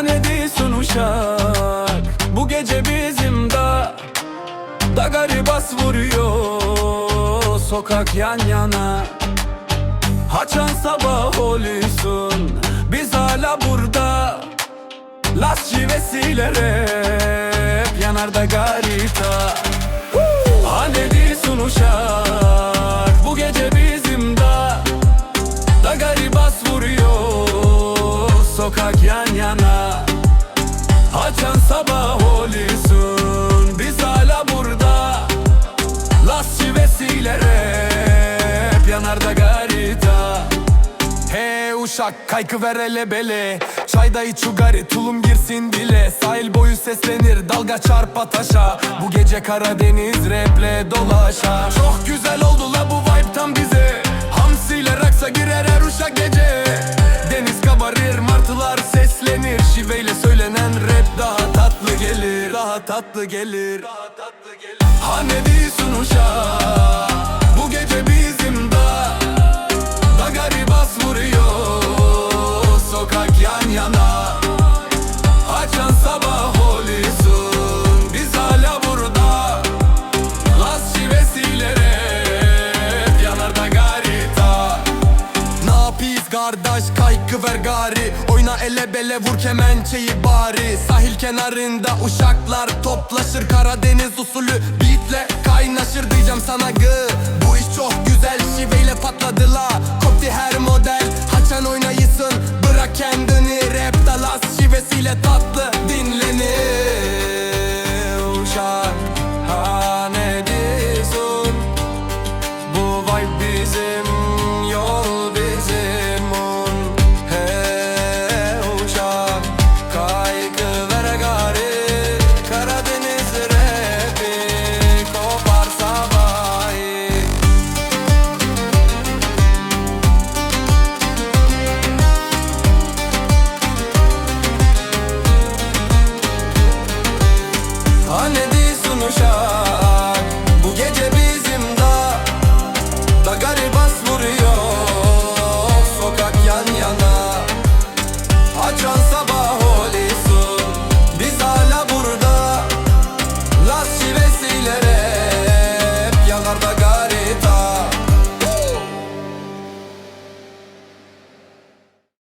Hani değilsin Bu gece bizim da Da garibas vuruyor. Sokak yan yana. Haçan sabah oluyorsun. Biz hala burada. Las şivesilere Yanarda garip uşak kaykı ver ele bele. Çayda iç ugari tulum girsin dile. Sahil boyu seslenir dalga çarpa taşa. Bu gece Karadeniz raple dolaşa. Çok güzel oldu la bu vibe tam bize. Hamsiyle raksa girer her uşak gece. Deniz kabarır martılar seslenir. Şiveyle söylenen rap daha tatlı gelir Daha tatlı gelir Daha tatlı gelir. Ha kaykı ver gari. Oyna ele bele vur kemençeyi bari. Sahil kenarında uşaklar toplaşır. Karadeniz usulü beatle kaynaşır diyeceğim sana gı. Bu iş çok güzel şiveyle patladı la Kopti her model haçan oynayısın. Bırak kendini rap dalas şivesiyle tatlı dinlenir